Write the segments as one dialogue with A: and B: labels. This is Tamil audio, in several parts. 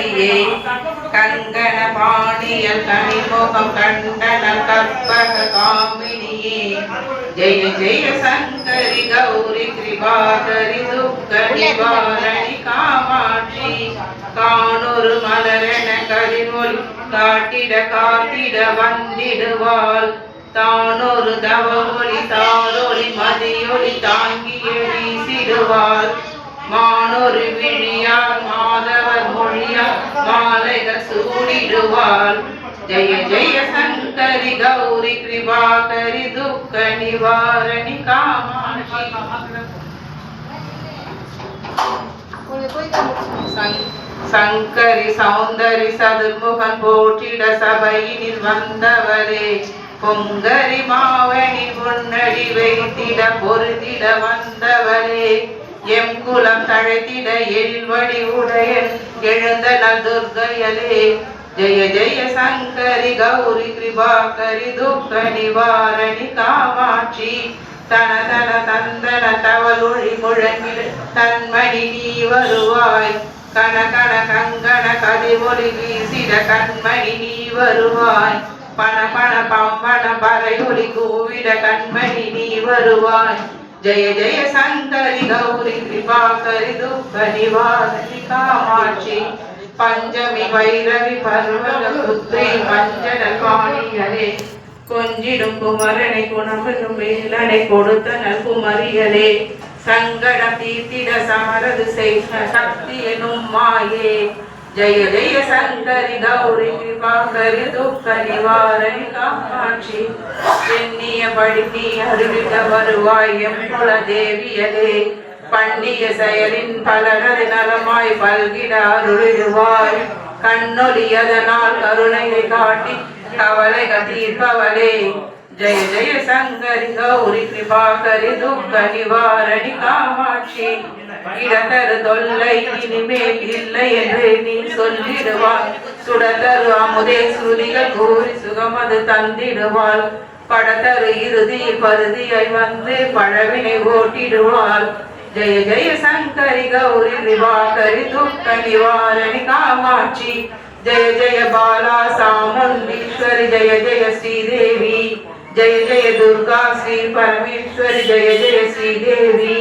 A: சுந்தரியே கங்கண பாணியல் கனிமுகம் கண்டன கற்பக காமினியே. ஜெய ஜெய சங்கரி கௌரி கிருபாகரி துக்க நிவாரணி காமாட்சி காணொரு மலரென கதிர்மொழி காட்டிட காட்டிட வந்திடுவாள். தானொரு தவமொழி தாரொளி மதியொளி தாங்கிய வீசிடுவாள். மானொரு விழியால் மாதவர் மொழியால் மாலைகள் சூடிடுவார் ஜெய ஜெய சங்கரி கௌரி கிருபாகரி துக்க நிவாரணி காமாட்சி. சங்கரி சௌந்தரி சதுர்முகன் போற்றிட சபையினில் வந்தவரே. பொங்கரி மாவணி பொன்னடி வைத்திட பொருதிட வந்தவரே. எம் குலம் தழைத்திட எல்வடி உடையன் எழுந்த நதுர்கையலே ஜெய ஜெய சங்கரி கௌரி கிருபாகரி துக்க நிவாரணி காமாட்சி. தன தன தந்தன தவலொழி முழங்கிட தன்மணி நீ வருவாய். கண கண கங்கண கதிரொலி வீசிட கண்மணி நீ வருவாய். பண பண பம்பன பறையொலி கூவிட கண்மணி நீ வருவாய். ஜெய ஜெய சங்கரி கௌரி கிருபாகரி துக்க நிவாரணி காமாட்சி பஞ்சமி வைரவி பர்வத புத்ரி மஞ்சன காணியரே கொஞ்சிடும் குமரனை குணமிடும் வேலனை கொடுத்த குமரியலே சங்கட தீர்த்திட சமரது செய்த சக்தி எனும் மாயே. ஜெய ஜெய சங்கரி கௌரி கிருபாகரி துக்க நிவாரணி காமாட்சி. எண்ணியபடி நீ அருளிட வருவாய் எம்புல தேவியலே பண்ணிய செயலின் பலனது நலமாய் பல்கிட அருளிடுவாய். கண்ணொலி அதனால் கருணையை காட்டி கவலை தீர்ப்பவளே. ஜெய ஜெய சங்கரி கௌரி கிருபாகரி துக்க நிவாரணி காமாட்சி. இடதரு தொல்லை இனிமேல் இல்லை என்று நீ சொல்லிடுவாள் சுடதரு அமுதே சுருதிகள் கூறி சுகமது தந்திடுவாள். படதரு இறுதி பருதியை வந்து பழவினை ஓட்டிடுவாள். ஜெய ஜெய சங்கரி கௌரி நிவாகரி துக்க நிவாரணி காமாட்சி ஜெய ஜெய பாலா சாமுண்டீஸ்வரி ஜெய ஜெய ஸ்ரீதேவி ஜெய ஜெய துர்கா ஸ்ரீ பரமேஸ்வரி ஜெய ஜெய ஸ்ரீதேவி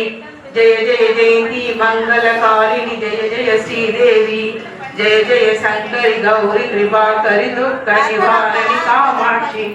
A: ஜெய ஜெய ஜெயந்தி மங்கள காலினி ஜெய ஜெய ஸ்ரீதேவி ஜெய ஜெய சங்கரி கௌரி கிருபாகரி துக்க நிவாரணி காமாட்சி